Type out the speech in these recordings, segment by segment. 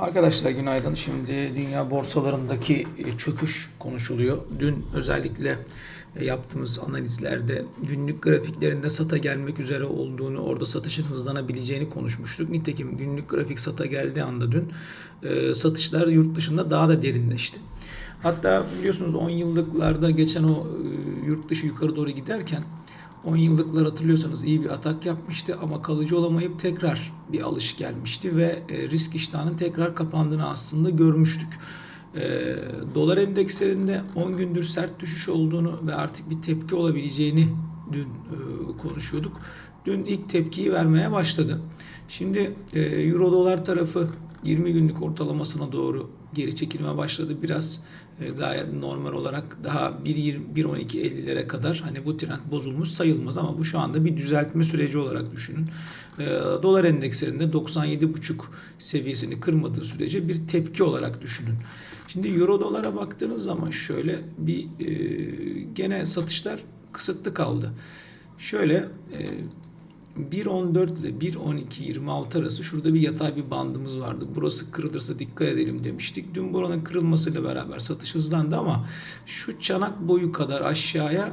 Arkadaşlar günaydın. Şimdi dünya borsalarındaki e, çöküş konuşuluyor. Dün özellikle e, yaptığımız analizlerde günlük grafiklerinde sata gelmek üzere olduğunu, orada satışın hızlanabileceğini konuşmuştuk. Nitekim günlük grafik sata geldiği anda dün e, satışlar yurt dışında daha da derinleşti. Hatta biliyorsunuz 10 yıllıklarda geçen o yurt dışı yukarı doğru giderken 10 yıllıklar hatırlıyorsanız iyi bir atak yapmıştı ama kalıcı olamayıp tekrar bir alış gelmişti ve e, risk iştahının tekrar kapandığını aslında görmüştük. E, dolar endekslerinde 10 gündür sert düşüş olduğunu ve artık bir tepki olabileceğini dün e, konuşuyorduk. Dün ilk tepkiyi vermeye başladı. Şimdi euro dolar tarafı 20 günlük ortalamasına doğru geri çekilme başladı. Biraz gayet normal olarak daha 1.20 1.12.50'lere kadar hani bu trend bozulmuş sayılmaz ama bu şu anda bir düzeltme süreci olarak düşünün. E, dolar endekslerinde 97.5 seviyesini kırmadığı sürece bir tepki olarak düşünün. Şimdi euro dolara baktığınız zaman şöyle bir e, gene satışlar kısıtlı kaldı. Şöyle e, 1.14 ile 1.12.26 arası şurada bir yatay bir bandımız vardı. Burası kırılırsa dikkat edelim demiştik. Dün buranın kırılmasıyla beraber satış hızlandı ama şu çanak boyu kadar aşağıya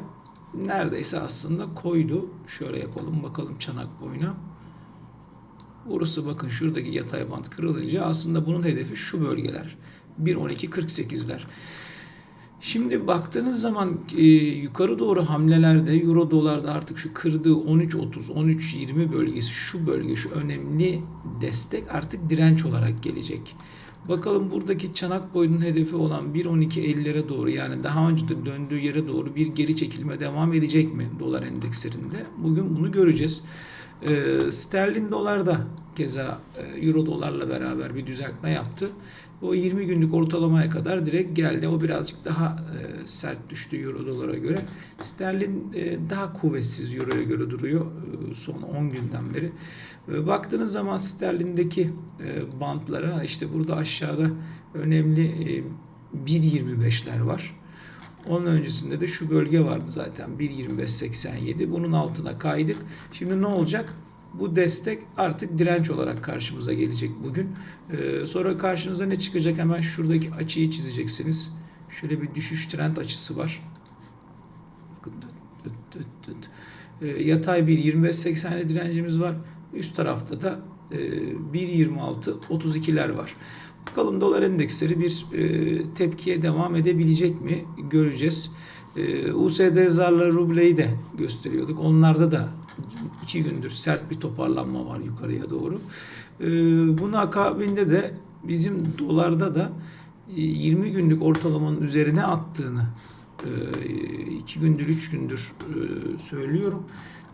neredeyse aslında koydu. Şöyle yapalım bakalım çanak boyuna. Burası bakın şuradaki yatay band kırılınca aslında bunun hedefi şu bölgeler. 1.12.48'ler. Şimdi baktığınız zaman e, yukarı doğru hamlelerde euro dolarda artık şu kırdığı 13.30 13.20 bölgesi şu bölge şu önemli destek artık direnç olarak gelecek. Bakalım buradaki çanak boyunun hedefi olan 1.12.50'lere doğru yani daha önce de döndüğü yere doğru bir geri çekilme devam edecek mi dolar endekslerinde? Bugün bunu göreceğiz. E, sterlin dolar da keza e, euro dolarla beraber bir düzeltme yaptı. O 20 günlük ortalamaya kadar direkt geldi. O birazcık daha e, sert düştü euro dolara göre. Sterlin e, daha kuvvetsiz euroya göre duruyor e, son 10 günden beri. E, baktığınız zaman sterlindeki e, bantlara işte burada aşağıda önemli e, 1.25'ler var. Onun öncesinde de şu bölge vardı zaten 1.25.87. Bunun altına kaydık. Şimdi ne olacak? Bu destek artık direnç olarak karşımıza gelecek bugün. Ee, sonra karşınıza ne çıkacak? Hemen şuradaki açıyı çizeceksiniz. Şöyle bir düşüş trend açısı var. Bakın, dıt dıt dıt dıt. Ee, yatay bir 25.80'de direncimiz var. Üst tarafta da e, 1.26 32'ler var. Bakalım dolar endeksleri bir e, tepkiye devam edebilecek mi göreceğiz. E, USD zarla rubleyi de gösteriyorduk. Onlarda da iki gündür sert bir toparlanma var yukarıya doğru. E, bunun akabinde de bizim dolarda da e, 20 günlük ortalamanın üzerine attığını e, iki gündür, üç gündür e, söylüyorum.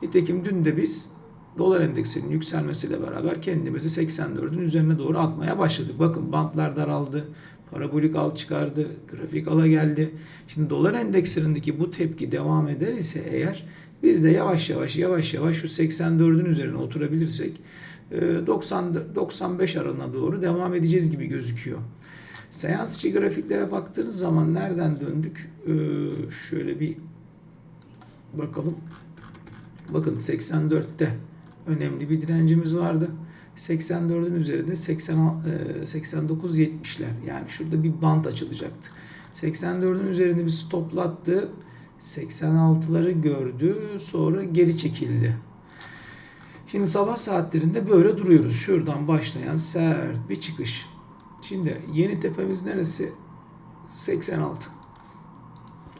Nitekim dün de biz dolar endeksinin yükselmesiyle beraber kendimizi 84'ün üzerine doğru atmaya başladık. Bakın bantlar daraldı, parabolik al çıkardı, grafik ala geldi. Şimdi dolar endekslerindeki bu tepki devam eder ise eğer biz de yavaş yavaş yavaş yavaş şu 84'ün üzerine oturabilirsek 90 95 aralığına doğru devam edeceğiz gibi gözüküyor. Seans içi grafiklere baktığınız zaman nereden döndük? Ee, şöyle bir bakalım. Bakın 84'te önemli bir direncimiz vardı. 84'ün üzerinde 80 89 70'ler. Yani şurada bir bant açılacaktı. 84'ün üzerinde bir stoplattı. 86'ları gördü. Sonra geri çekildi. Şimdi sabah saatlerinde böyle duruyoruz. Şuradan başlayan sert bir çıkış. Şimdi yeni tepemiz neresi? 86.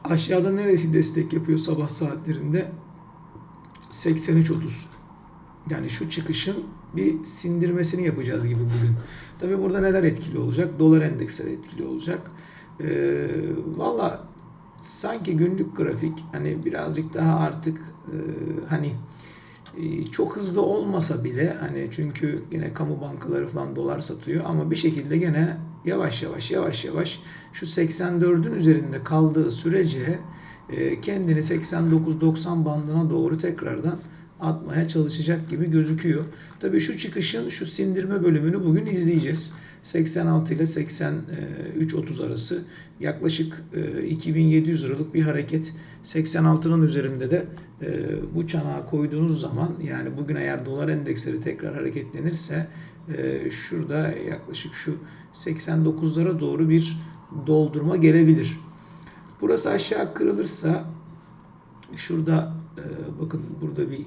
Aşağıda neresi destek yapıyor sabah saatlerinde? 83.30. Yani şu çıkışın bir sindirmesini yapacağız gibi bugün. Tabii burada neler etkili olacak? Dolar endeksleri etkili olacak. Ee, Valla sanki günlük grafik hani birazcık daha artık e, hani e, çok hızlı olmasa bile hani çünkü yine kamu bankaları falan dolar satıyor ama bir şekilde gene yavaş yavaş yavaş yavaş şu 84'ün üzerinde kaldığı sürece e, kendini 89-90 bandına doğru tekrardan atmaya çalışacak gibi gözüküyor. Tabii şu çıkışın şu sindirme bölümünü bugün izleyeceğiz. 86 ile 83-30 arası yaklaşık 2700 liralık bir hareket. 86'nın üzerinde de bu çanağı koyduğunuz zaman yani bugün eğer dolar endeksleri tekrar hareketlenirse e, şurada yaklaşık şu 89'lara doğru bir doldurma gelebilir. Burası aşağı kırılırsa şurada e, bakın burada bir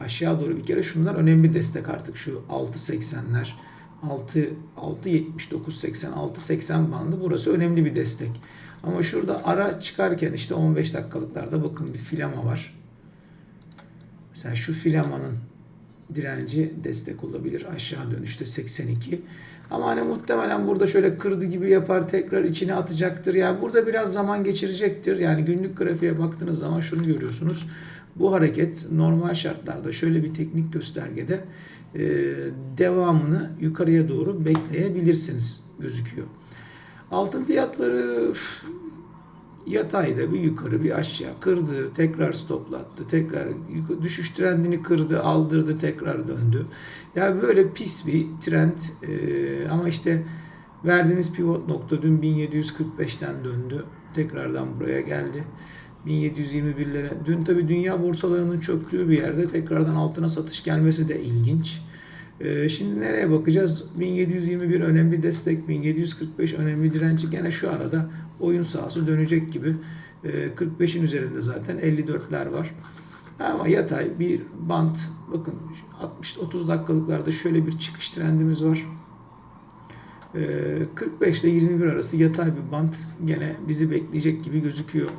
aşağı doğru bir kere şunlar önemli destek artık şu 6.80'ler 6 6.79 80 6.80 bandı burası önemli bir destek. Ama şurada ara çıkarken işte 15 dakikalıklarda bakın bir filama var. Mesela şu filamanın direnci destek olabilir. Aşağı dönüşte 82. Ama hani muhtemelen burada şöyle kırdı gibi yapar tekrar içine atacaktır. Yani burada biraz zaman geçirecektir. Yani günlük grafiğe baktığınız zaman şunu görüyorsunuz. Bu hareket normal şartlarda şöyle bir teknik göstergede e, devamını yukarıya doğru bekleyebilirsiniz gözüküyor. Altın fiyatları üf, yatayda bir yukarı bir aşağı kırdı, tekrar stoplattı, tekrar düşüş trendini kırdı, aldırdı, tekrar döndü. Yani böyle pis bir trend Ee, ama işte verdiğimiz pivot nokta dün 1745'ten döndü. Tekrardan buraya geldi. 1721'lere. Dün tabi dünya borsalarının çöktüğü bir yerde tekrardan altına satış gelmesi de ilginç. Ee, şimdi nereye bakacağız? 1721 önemli destek, 1745 önemli direnci. Gene şu arada oyun sahası dönecek gibi. Ee, 45'in üzerinde zaten 54'ler var. Ama yatay bir bant bakın 60-30 dakikalıklarda şöyle bir çıkış trendimiz var. Ee, 45 ile 21 arası yatay bir bant gene bizi bekleyecek gibi gözüküyor.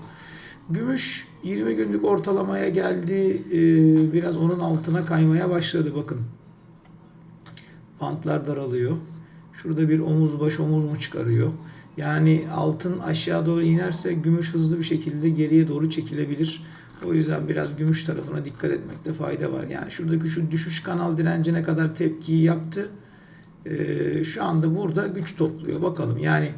Gümüş 20 günlük ortalamaya geldi. Ee, biraz onun altına kaymaya başladı bakın. Bantlar daralıyor. Şurada bir omuz baş omuz mu çıkarıyor? Yani altın aşağı doğru inerse gümüş hızlı bir şekilde geriye doğru çekilebilir. O yüzden biraz gümüş tarafına dikkat etmekte fayda var. Yani şuradaki şu düşüş kanal direncine kadar tepkiyi yaptı. Ee, şu anda burada güç topluyor. Bakalım yani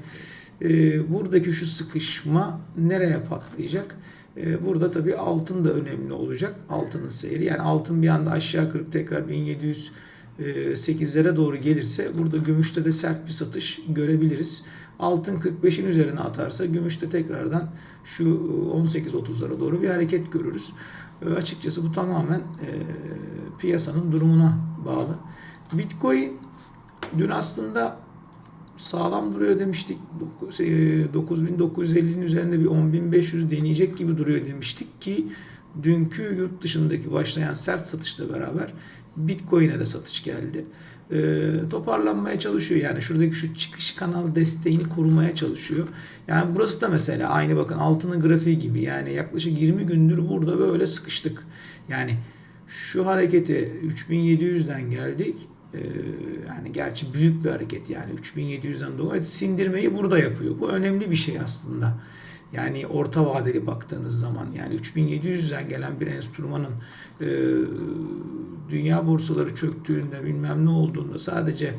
e, buradaki şu sıkışma nereye patlayacak? E, burada tabii altın da önemli olacak. Altının seyri. Yani altın bir anda aşağı kırıp tekrar 1700 8'lere doğru gelirse burada gümüşte de sert bir satış görebiliriz. Altın 45'in üzerine atarsa gümüşte tekrardan şu 18-30'lara doğru bir hareket görürüz. E, açıkçası bu tamamen e, piyasanın durumuna bağlı. Bitcoin dün aslında sağlam duruyor demiştik. 9950'nin üzerinde bir 10500 deneyecek gibi duruyor demiştik ki dünkü yurt dışındaki başlayan sert satışla beraber Bitcoin'e de satış geldi. E, toparlanmaya çalışıyor. Yani şuradaki şu çıkış kanal desteğini korumaya çalışıyor. Yani burası da mesela aynı bakın altının grafiği gibi. Yani yaklaşık 20 gündür burada böyle sıkıştık. Yani şu hareketi 3700'den geldik. Ee, yani gerçi büyük bir hareket yani 3700'den dolayı sindirmeyi burada yapıyor. Bu önemli bir şey aslında. Yani orta vadeli baktığınız zaman yani 3700'den gelen bir enstrümanın e, dünya borsaları çöktüğünde bilmem ne olduğunda sadece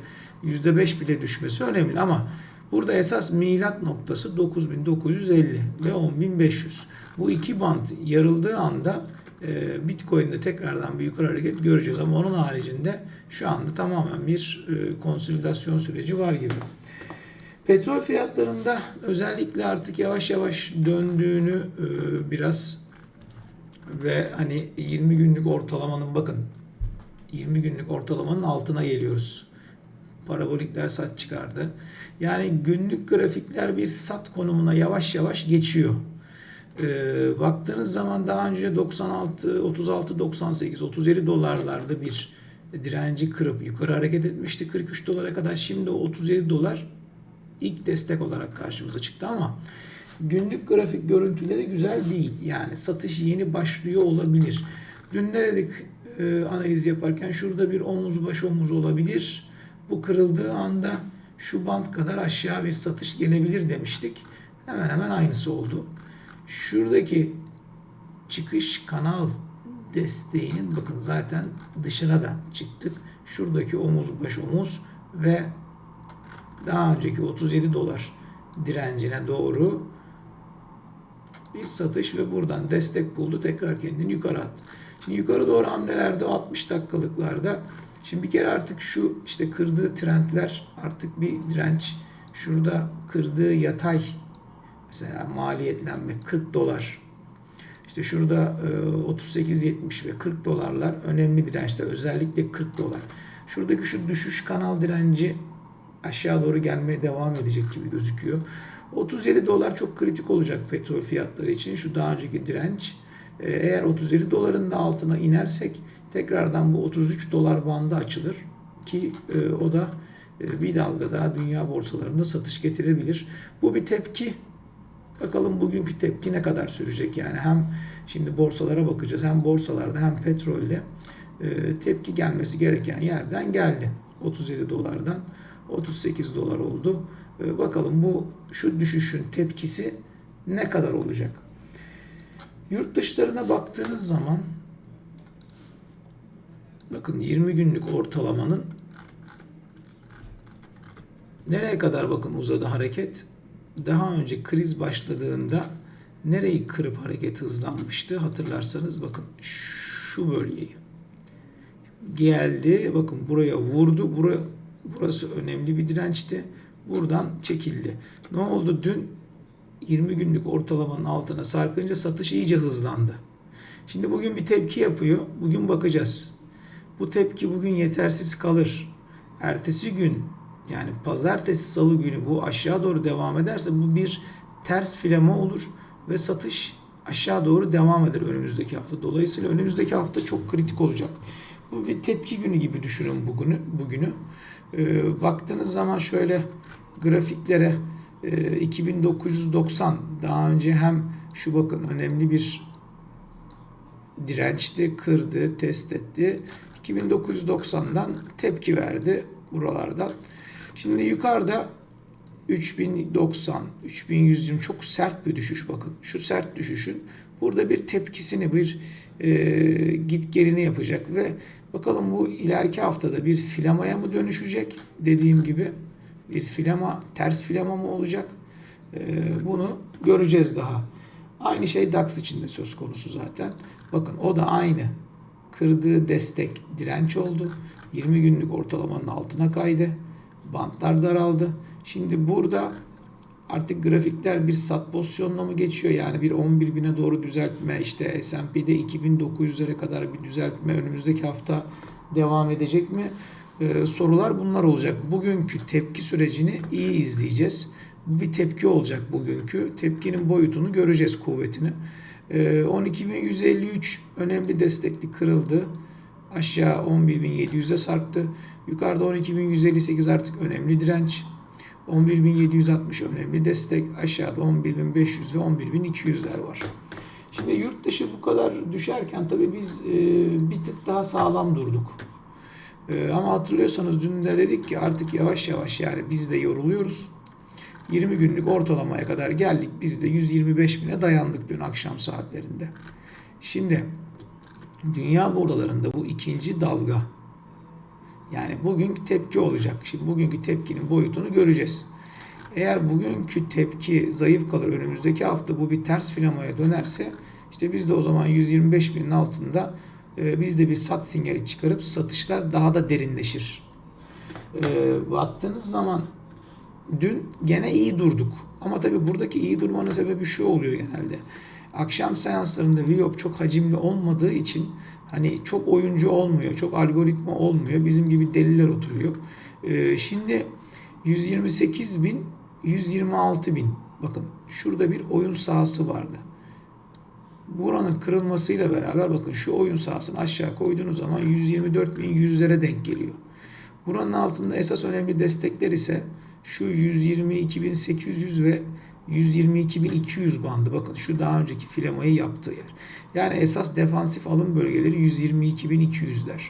%5 bile düşmesi önemli ama burada esas milat noktası 9950 ve 10500. Bu iki band yarıldığı anda e, Bitcoin'de tekrardan bir yukarı hareket göreceğiz ama onun haricinde şu anda tamamen bir e, konsolidasyon süreci var gibi. Petrol fiyatlarında özellikle artık yavaş yavaş döndüğünü e, biraz ve hani 20 günlük ortalamanın bakın 20 günlük ortalamanın altına geliyoruz. Parabolikler sat çıkardı. Yani günlük grafikler bir sat konumuna yavaş yavaş geçiyor. Ee, baktığınız zaman daha önce 96, 36, 98, 37 dolarlarda bir direnci kırıp yukarı hareket etmişti 43 dolara kadar. Şimdi o 37 dolar ilk destek olarak karşımıza çıktı ama günlük grafik görüntüleri güzel değil. Yani satış yeni başlıyor olabilir. Dün ne dedik e, analiz yaparken şurada bir omuz baş omuz olabilir. Bu kırıldığı anda şu band kadar aşağı bir satış gelebilir demiştik. Hemen hemen aynısı oldu. Şuradaki çıkış kanal desteğinin bakın zaten dışına da çıktık. Şuradaki omuz baş omuz ve daha önceki 37 dolar direncine doğru bir satış ve buradan destek buldu. Tekrar kendini yukarı attı. Şimdi yukarı doğru hamlelerde 60 dakikalıklarda şimdi bir kere artık şu işte kırdığı trendler artık bir direnç şurada kırdığı yatay mesela maliyetlenme 40 dolar işte şurada 38.70 ve 40 dolarlar önemli dirençler özellikle 40 dolar. Şuradaki şu düşüş kanal direnci aşağı doğru gelmeye devam edecek gibi gözüküyor. 37 dolar çok kritik olacak petrol fiyatları için. Şu daha önceki direnç. Ee, Eğer 37 doların da altına inersek tekrardan bu 33 dolar bandı açılır ki e, o da e, bir dalga daha dünya borsalarında satış getirebilir. Bu bir tepki. Bakalım bugünkü tepki ne kadar sürecek yani hem şimdi borsalara bakacağız hem borsalarda hem petrolde e, tepki gelmesi gereken yerden geldi. 37 dolardan 38 dolar oldu. E, bakalım bu şu düşüşün tepkisi ne kadar olacak? Yurt dışlarına baktığınız zaman bakın 20 günlük ortalamanın nereye kadar bakın uzadı hareket? Daha önce kriz başladığında nereyi kırıp hareket hızlanmıştı? Hatırlarsanız bakın şu bölgeyi geldi. Bakın buraya vurdu. Buraya, burası önemli bir dirençti. Buradan çekildi. Ne oldu? Dün 20 günlük ortalamanın altına sarkınca satış iyice hızlandı. Şimdi bugün bir tepki yapıyor. Bugün bakacağız. Bu tepki bugün yetersiz kalır. Ertesi gün yani pazartesi salı günü bu aşağı doğru devam ederse bu bir ters filama olur ve satış aşağı doğru devam eder önümüzdeki hafta. Dolayısıyla önümüzdeki hafta çok kritik olacak. Bu bir tepki günü gibi düşünün bugünü. bugünü. Ee, baktığınız zaman şöyle grafiklere e, 2990 daha önce hem şu bakın önemli bir dirençti, kırdı, test etti. 2990'dan tepki verdi buralardan. Şimdi yukarıda 3090, 3120 çok sert bir düşüş bakın. Şu sert düşüşün burada bir tepkisini, bir e, git gelini yapacak ve bakalım bu ileriki haftada bir filamaya mı dönüşecek dediğim gibi bir filama, ters filama mı olacak? E, bunu göreceğiz daha. Aynı şey DAX için de söz konusu zaten. Bakın o da aynı. Kırdığı destek direnç oldu. 20 günlük ortalamanın altına kaydı. Bantlar daraldı. Şimdi burada artık grafikler bir sat pozisyonuna mı geçiyor? Yani bir 11 bine doğru düzeltme işte S&P'de 2900'lere kadar bir düzeltme önümüzdeki hafta devam edecek mi? Ee, sorular bunlar olacak. Bugünkü tepki sürecini iyi izleyeceğiz. Bir tepki olacak bugünkü. Tepkinin boyutunu göreceğiz kuvvetini. Ee, 12.153 önemli destekli kırıldı. Aşağı 11.700'e sarktı. Yukarıda 12.158 artık önemli direnç. 11.760 önemli destek. Aşağıda 11.500 ve 11.200'ler var. Şimdi yurt dışı bu kadar düşerken tabii biz e, bir tık daha sağlam durduk. E, ama hatırlıyorsanız dün de dedik ki artık yavaş yavaş yani biz de yoruluyoruz. 20 günlük ortalamaya kadar geldik. Biz de 125 bine dayandık dün akşam saatlerinde. Şimdi dünya borsalarında bu ikinci dalga yani bugünkü tepki olacak. Şimdi bugünkü tepkinin boyutunu göreceğiz. Eğer bugünkü tepki zayıf kalır önümüzdeki hafta bu bir ters filamaya dönerse işte biz de o zaman 125 binin altında e, biz de bir sat sinyali çıkarıp satışlar daha da derinleşir. E, baktığınız zaman dün gene iyi durduk. Ama tabii buradaki iyi durmanın sebebi şu oluyor genelde. Akşam seanslarında Viyop çok hacimli olmadığı için hani çok oyuncu olmuyor, çok algoritma olmuyor. Bizim gibi deliler oturuyor. Ee, şimdi 128 bin, 126 bin. Bakın şurada bir oyun sahası vardı. Buranın kırılmasıyla beraber bakın şu oyun sahasını aşağı koyduğunuz zaman 124 bin yüzlere denk geliyor. Buranın altında esas önemli destekler ise şu 122.800 ve 122.200 bandı. Bakın şu daha önceki filamayı yaptığı yer. Yani esas defansif alım bölgeleri 122.200'ler.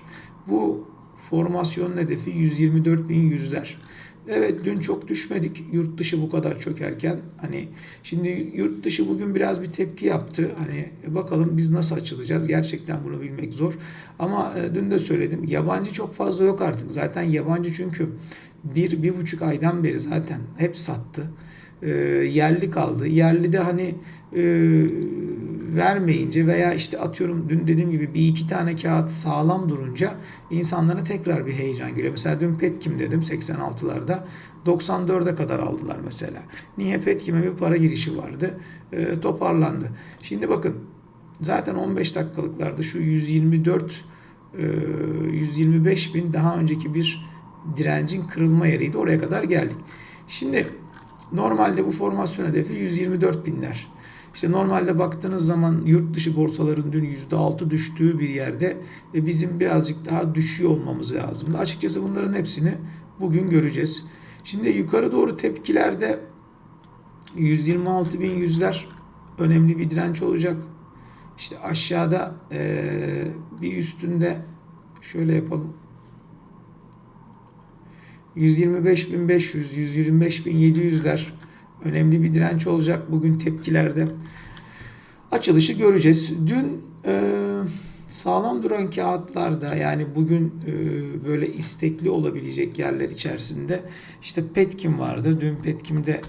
Bu formasyon hedefi 124.100'ler. Evet dün çok düşmedik yurt dışı bu kadar çökerken. Hani şimdi yurt dışı bugün biraz bir tepki yaptı. Hani bakalım biz nasıl açılacağız? Gerçekten bunu bilmek zor. Ama e, dün de söyledim. Yabancı çok fazla yok artık. Zaten yabancı çünkü bir, bir buçuk aydan beri zaten hep sattı. E, yerli kaldı. Yerli de hani e, vermeyince veya işte atıyorum dün dediğim gibi bir iki tane kağıt sağlam durunca insanlara tekrar bir heyecan geliyor. Mesela dün Petkim dedim 86'larda 94'e kadar aldılar mesela. Niye Petkim'e bir para girişi vardı. E, toparlandı. Şimdi bakın zaten 15 dakikalıklarda şu 124 e, e, 125 bin daha önceki bir direncin kırılma yeriydi. Oraya kadar geldik. Şimdi normalde bu formasyon hedefi 124 binler. İşte normalde baktığınız zaman yurt dışı borsaların dün %6 düştüğü bir yerde e, bizim birazcık daha düşüyor olmamız lazım. Açıkçası bunların hepsini bugün göreceğiz. Şimdi yukarı doğru tepkilerde 126 bin yüzler önemli bir direnç olacak. İşte aşağıda bir üstünde şöyle yapalım. 125.500, 125.700'ler önemli bir direnç olacak bugün tepkilerde. Açılışı göreceğiz. Dün e, sağlam duran kağıtlarda yani bugün e, böyle istekli olabilecek yerler içerisinde işte Petkim vardı. Dün Petkim'de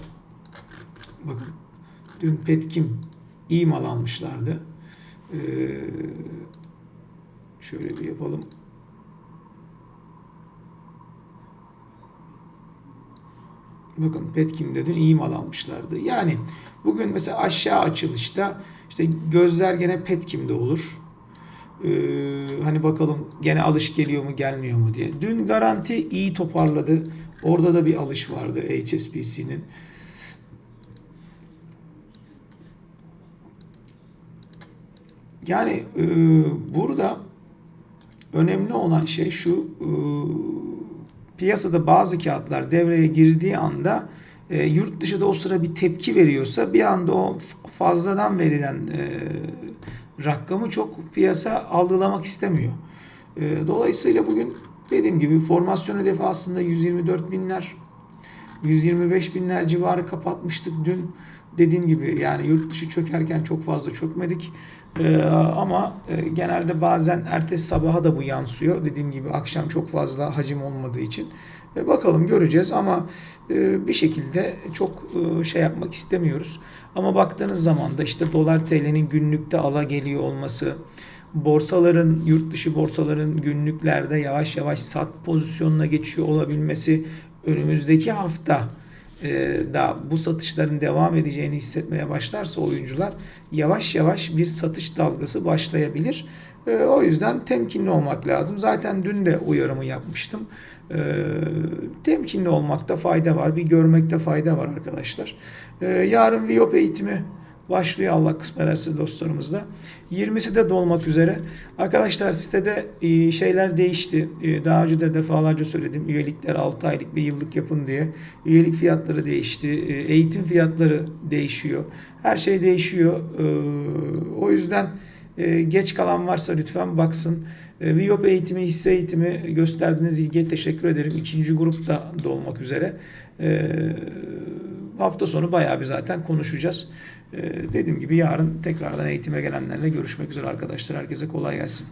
bakın dün Petkim iyi mal almışlardı. E, şöyle bir yapalım. Bakın Petkim'de dün iyi mal almışlardı. Yani bugün mesela aşağı açılışta işte gözler gene Petkim'de olur. Ee, hani bakalım gene alış geliyor mu gelmiyor mu diye. Dün garanti iyi toparladı. Orada da bir alış vardı HSBC'nin. Yani e, burada önemli olan şey şu e, piyasada bazı kağıtlar devreye girdiği anda e, yurt dışı da o sıra bir tepki veriyorsa bir anda o fazladan verilen e, rakamı çok piyasa algılamak istemiyor. E, dolayısıyla bugün dediğim gibi formasyon hedefi aslında 124 binler 125 binler civarı kapatmıştık dün. Dediğim gibi yani yurt dışı çökerken çok fazla çökmedik. Ee, ama e, genelde bazen ertesi sabaha da bu yansıyor. Dediğim gibi akşam çok fazla hacim olmadığı için. E, bakalım göreceğiz ama e, bir şekilde çok e, şey yapmak istemiyoruz. Ama baktığınız zaman da işte dolar TL'nin günlükte ala geliyor olması, borsaların, yurt dışı borsaların günlüklerde yavaş yavaş sat pozisyonuna geçiyor olabilmesi önümüzdeki hafta e, da bu satışların devam edeceğini hissetmeye başlarsa oyuncular yavaş yavaş bir satış dalgası başlayabilir. E, o yüzden temkinli olmak lazım. Zaten dün de uyarımı yapmıştım. E, temkinli olmakta fayda var. Bir görmekte fayda var arkadaşlar. E, yarın Viyop eğitimi başlıyor Allah kısmet ederse dostlarımızla. 20'si de dolmak üzere. Arkadaşlar sitede e, şeyler değişti. E, Daha önce de defalarca söyledim. Üyelikler 6 aylık bir yıllık yapın diye. Üyelik fiyatları değişti. E, Eğitim fiyatları değişiyor. Her şey değişiyor. O yüzden geç kalan varsa lütfen baksın. Viyop eğitimi, hisse eğitimi gösterdiğiniz ilgiye teşekkür ederim. İkinci grup da dolmak üzere. Hafta sonu bayağı bir zaten konuşacağız. Ee, dediğim gibi yarın tekrardan eğitime gelenlerle görüşmek üzere arkadaşlar. Herkese kolay gelsin.